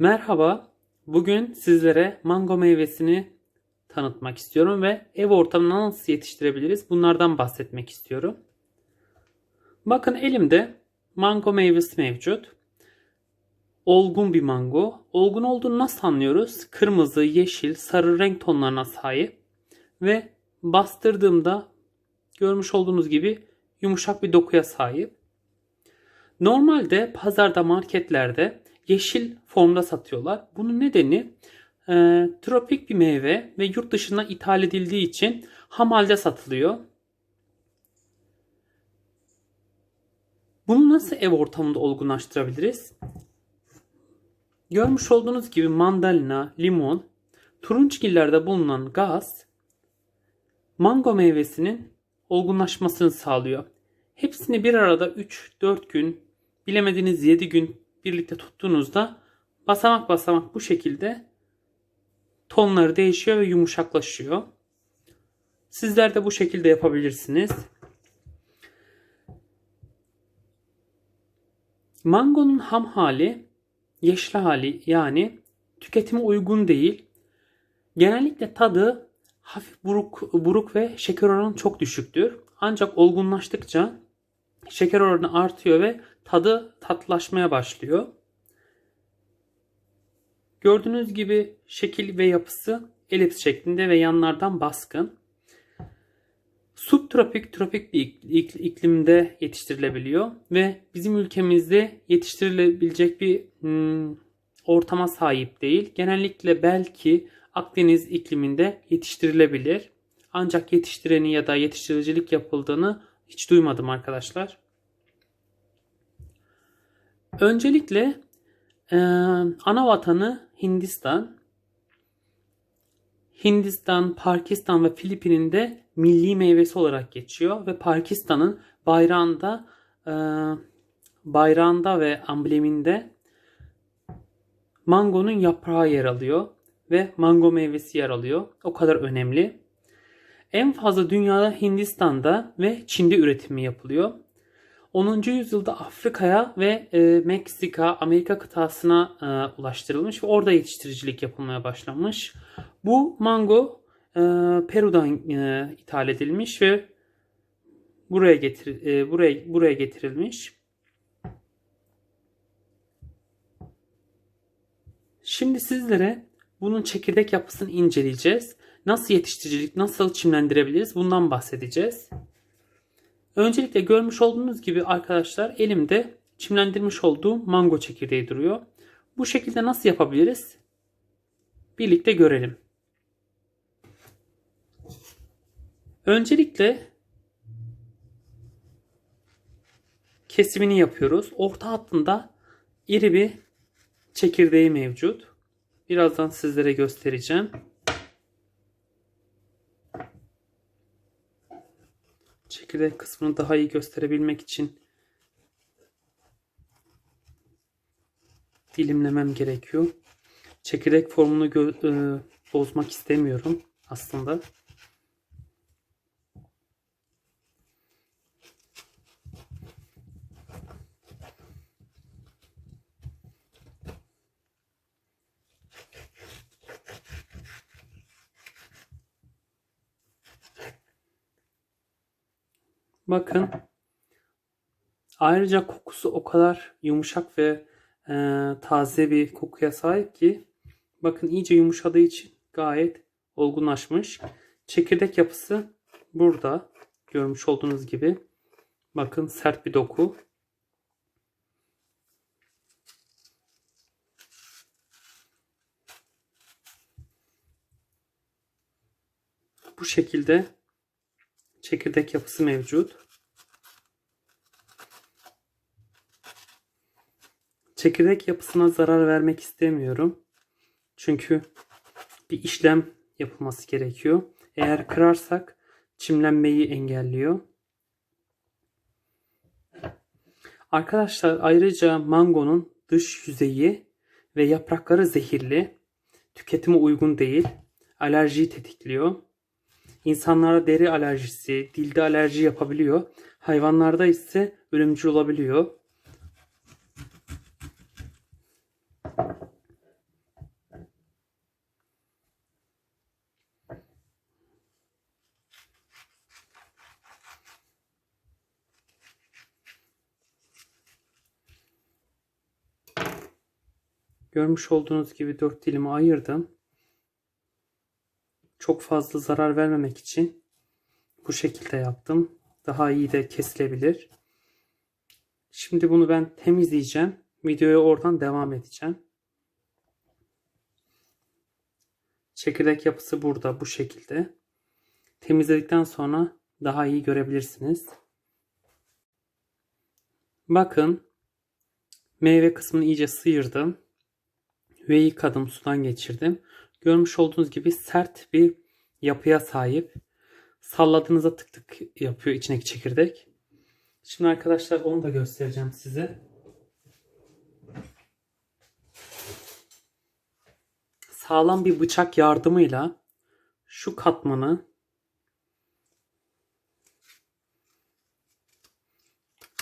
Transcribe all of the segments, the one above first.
Merhaba. Bugün sizlere mango meyvesini tanıtmak istiyorum ve ev ortamında nasıl yetiştirebiliriz bunlardan bahsetmek istiyorum. Bakın elimde mango meyvesi mevcut. Olgun bir mango. Olgun olduğunu nasıl anlıyoruz? Kırmızı, yeşil, sarı renk tonlarına sahip ve bastırdığımda görmüş olduğunuz gibi yumuşak bir dokuya sahip. Normalde pazarda, marketlerde yeşil formda satıyorlar. Bunun nedeni e, tropik bir meyve ve yurt dışına ithal edildiği için ham halde satılıyor. Bunu nasıl ev ortamında olgunlaştırabiliriz? Görmüş olduğunuz gibi mandalina, limon, turunçgillerde bulunan gaz mango meyvesinin olgunlaşmasını sağlıyor. Hepsini bir arada 3-4 gün, bilemediğiniz 7 gün birlikte tuttuğunuzda basamak basamak bu şekilde tonları değişiyor ve yumuşaklaşıyor. Sizler de bu şekilde yapabilirsiniz. Mangonun ham hali, yeşil hali yani tüketime uygun değil. Genellikle tadı hafif buruk, buruk ve şeker oranı çok düşüktür. Ancak olgunlaştıkça şeker oranı artıyor ve tadı tatlaşmaya başlıyor. Gördüğünüz gibi şekil ve yapısı elips şeklinde ve yanlardan baskın. Subtropik, tropik bir iklimde yetiştirilebiliyor ve bizim ülkemizde yetiştirilebilecek bir hmm, ortama sahip değil. Genellikle belki Akdeniz ikliminde yetiştirilebilir. Ancak yetiştireni ya da yetiştiricilik yapıldığını hiç duymadım arkadaşlar. Öncelikle e, ana vatanı Hindistan. Hindistan, Pakistan ve Filipin'in de milli meyvesi olarak geçiyor ve Pakistan'ın bayrağında e, bayrağında ve ambleminde mangonun yaprağı yer alıyor ve mango meyvesi yer alıyor. O kadar önemli. En fazla dünyada Hindistan'da ve Çin'de üretimi yapılıyor. 10. yüzyılda Afrika'ya ve e, Meksika, Amerika kıtasına e, ulaştırılmış ve orada yetiştiricilik yapılmaya başlanmış. Bu mango e, Peru'dan e, ithal edilmiş ve buraya getir e, buraya buraya getirilmiş. Şimdi sizlere bunun çekirdek yapısını inceleyeceğiz. Nasıl yetiştiricilik, nasıl çimlendirebiliriz bundan bahsedeceğiz. Öncelikle görmüş olduğunuz gibi arkadaşlar elimde çimlendirmiş olduğum mango çekirdeği duruyor. Bu şekilde nasıl yapabiliriz? Birlikte görelim. Öncelikle kesimini yapıyoruz. Orta hattında iri bir çekirdeği mevcut. Birazdan sizlere göstereceğim. Çekirdek kısmını daha iyi gösterebilmek için dilimlemem gerekiyor. Çekirdek formunu e, bozmak istemiyorum aslında. Bakın. Ayrıca kokusu o kadar yumuşak ve e, taze bir kokuya sahip ki bakın iyice yumuşadığı için gayet olgunlaşmış. Çekirdek yapısı burada görmüş olduğunuz gibi. Bakın sert bir doku. Bu şekilde çekirdek yapısı mevcut. Çekirdek yapısına zarar vermek istemiyorum. Çünkü bir işlem yapılması gerekiyor. Eğer kırarsak çimlenmeyi engelliyor. Arkadaşlar ayrıca mangonun dış yüzeyi ve yaprakları zehirli. Tüketime uygun değil. Alerjiyi tetikliyor. İnsanlara deri alerjisi, dilde alerji yapabiliyor. Hayvanlarda ise ölümcül olabiliyor. Görmüş olduğunuz gibi dört dilimi ayırdım. Çok fazla zarar vermemek için bu şekilde yaptım. Daha iyi de kesilebilir. Şimdi bunu ben temizleyeceğim. Videoya oradan devam edeceğim. Çekirdek yapısı burada bu şekilde. Temizledikten sonra daha iyi görebilirsiniz. Bakın meyve kısmını iyice sıyırdım ve yıkadım sudan geçirdim. Görmüş olduğunuz gibi sert bir yapıya sahip. Salladığınızda tık tık yapıyor içindeki çekirdek. Şimdi arkadaşlar onu da göstereceğim size. Sağlam bir bıçak yardımıyla şu katmanı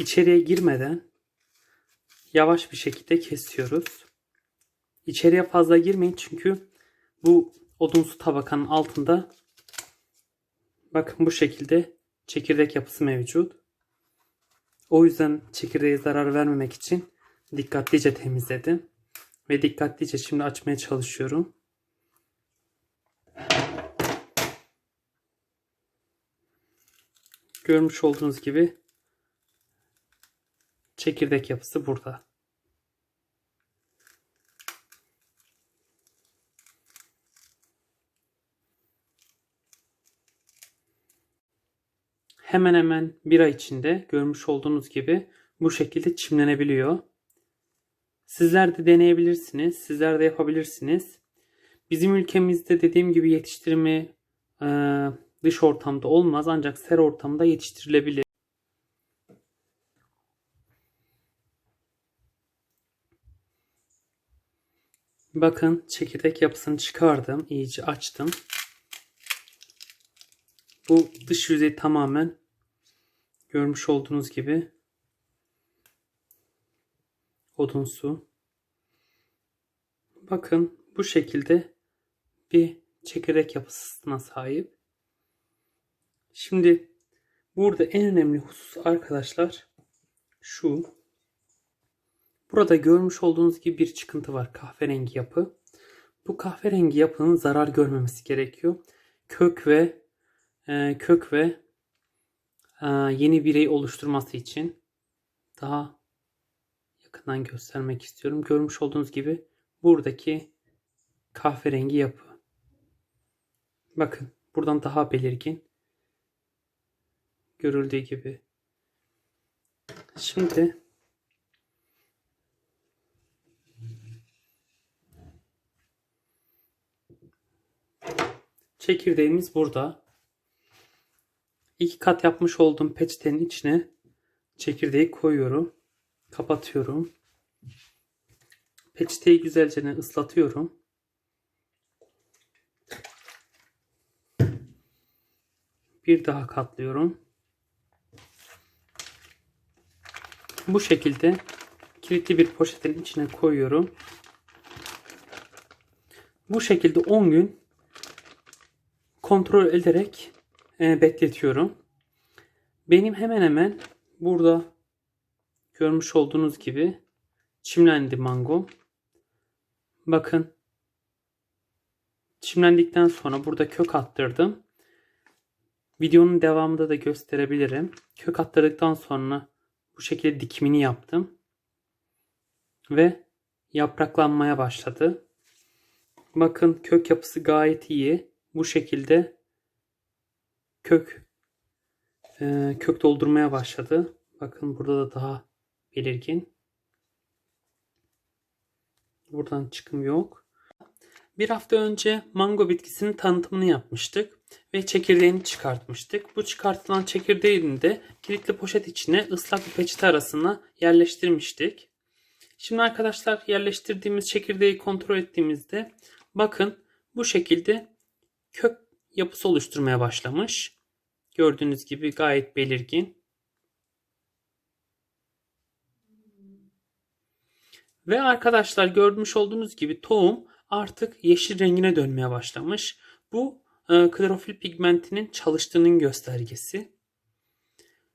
içeriye girmeden yavaş bir şekilde kesiyoruz. İçeriye fazla girmeyin çünkü bu odunsu tabakanın altında bakın bu şekilde çekirdek yapısı mevcut. O yüzden çekirdeğe zarar vermemek için dikkatlice temizledim. Ve dikkatlice şimdi açmaya çalışıyorum. Görmüş olduğunuz gibi çekirdek yapısı burada. Hemen hemen bir ay içinde görmüş olduğunuz gibi bu şekilde çimlenebiliyor. Sizler de deneyebilirsiniz. Sizler de yapabilirsiniz. Bizim ülkemizde dediğim gibi yetiştirme e, dış ortamda olmaz ancak ser ortamda yetiştirilebilir. Bakın çekirdek yapısını çıkardım. iyice açtım. Bu dış yüzey tamamen görmüş olduğunuz gibi odunsu. Bakın bu şekilde bir çekirdek yapısına sahip. Şimdi burada en önemli husus arkadaşlar şu. Burada görmüş olduğunuz gibi bir çıkıntı var kahverengi yapı. Bu kahverengi yapının zarar görmemesi gerekiyor. Kök ve kök ve e, yeni birey oluşturması için daha yakından göstermek istiyorum. Görmüş olduğunuz gibi buradaki kahverengi yapı. Bakın buradan daha belirgin. Görüldüğü gibi. Şimdi çekirdeğimiz burada iki kat yapmış olduğum peçetenin içine çekirdeği koyuyorum. Kapatıyorum. Peçeteyi güzelce ıslatıyorum. Bir daha katlıyorum. Bu şekilde kilitli bir poşetin içine koyuyorum. Bu şekilde 10 gün kontrol ederek e, bekletiyorum. Benim hemen hemen burada görmüş olduğunuz gibi çimlendi mango. Bakın çimlendikten sonra burada kök attırdım. Videonun devamında da gösterebilirim. Kök attırdıktan sonra bu şekilde dikimini yaptım. Ve yapraklanmaya başladı. Bakın kök yapısı gayet iyi. Bu şekilde kök e, kök doldurmaya başladı. Bakın burada da daha belirgin. Buradan çıkım yok. Bir hafta önce mango bitkisinin tanıtımını yapmıştık ve çekirdeğini çıkartmıştık. Bu çıkartılan çekirdeğini de kilitli poşet içine ıslak bir peçete arasına yerleştirmiştik. Şimdi arkadaşlar yerleştirdiğimiz çekirdeği kontrol ettiğimizde bakın bu şekilde kök yapısı oluşturmaya başlamış. Gördüğünüz gibi gayet belirgin. Ve arkadaşlar görmüş olduğunuz gibi tohum artık yeşil rengine dönmeye başlamış. Bu e, klorofil pigmentinin çalıştığının göstergesi.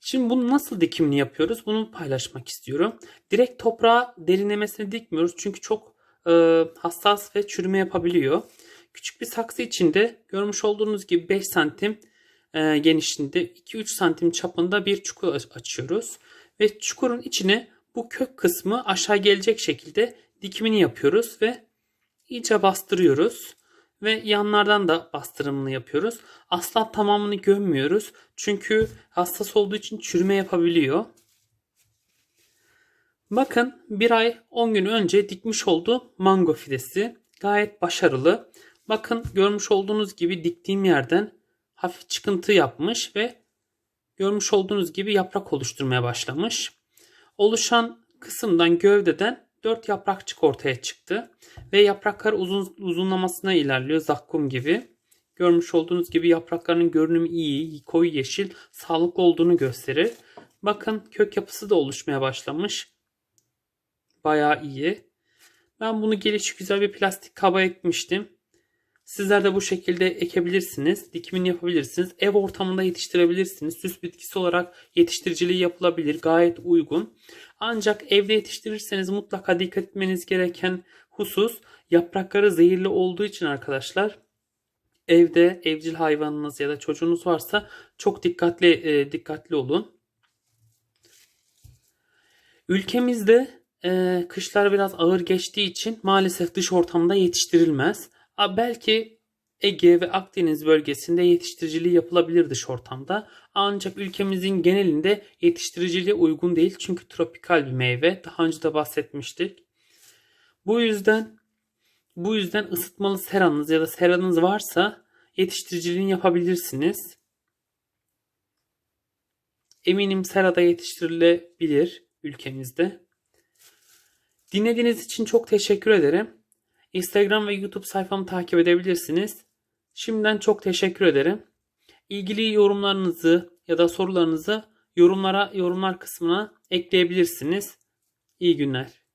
Şimdi bunu nasıl dikimini yapıyoruz? Bunu paylaşmak istiyorum. Direkt toprağa derinlemesine dikmiyoruz. Çünkü çok e, hassas ve çürüme yapabiliyor. Küçük bir saksı içinde görmüş olduğunuz gibi 5 santim e, genişliğinde 2-3 santim çapında bir çukur aç- açıyoruz. Ve çukurun içine bu kök kısmı aşağı gelecek şekilde dikimini yapıyoruz ve iyice bastırıyoruz. Ve yanlardan da bastırımını yapıyoruz. Asla tamamını gömmüyoruz. Çünkü hassas olduğu için çürüme yapabiliyor. Bakın bir ay 10 gün önce dikmiş olduğum mango fidesi gayet başarılı. Bakın görmüş olduğunuz gibi diktiğim yerden hafif çıkıntı yapmış ve görmüş olduğunuz gibi yaprak oluşturmaya başlamış. Oluşan kısımdan gövdeden 4 yaprakçık ortaya çıktı ve yapraklar uzun uzunlamasına ilerliyor zakkum gibi. Görmüş olduğunuz gibi yapraklarının görünümü iyi, koyu yeşil, sağlıklı olduğunu gösterir. Bakın kök yapısı da oluşmaya başlamış. Bayağı iyi. Ben bunu gelişi güzel bir plastik kaba ekmiştim. Sizler de bu şekilde ekebilirsiniz. Dikimini yapabilirsiniz. Ev ortamında yetiştirebilirsiniz. Süs bitkisi olarak yetiştiriciliği yapılabilir. Gayet uygun. Ancak evde yetiştirirseniz mutlaka dikkat etmeniz gereken husus yaprakları zehirli olduğu için arkadaşlar evde evcil hayvanınız ya da çocuğunuz varsa çok dikkatli e, dikkatli olun. Ülkemizde e, kışlar biraz ağır geçtiği için maalesef dış ortamda yetiştirilmez. Belki Ege ve Akdeniz bölgesinde yetiştiriciliği yapılabilir dış ortamda. Ancak ülkemizin genelinde yetiştiriciliğe uygun değil çünkü tropikal bir meyve. Daha önce de bahsetmiştik. Bu yüzden bu yüzden ısıtmalı seranız ya da seranız varsa yetiştiriciliğini yapabilirsiniz. Eminim serada yetiştirilebilir ülkemizde. Dinlediğiniz için çok teşekkür ederim. Instagram ve YouTube sayfamı takip edebilirsiniz. Şimdiden çok teşekkür ederim. İlgili yorumlarınızı ya da sorularınızı yorumlara yorumlar kısmına ekleyebilirsiniz. İyi günler.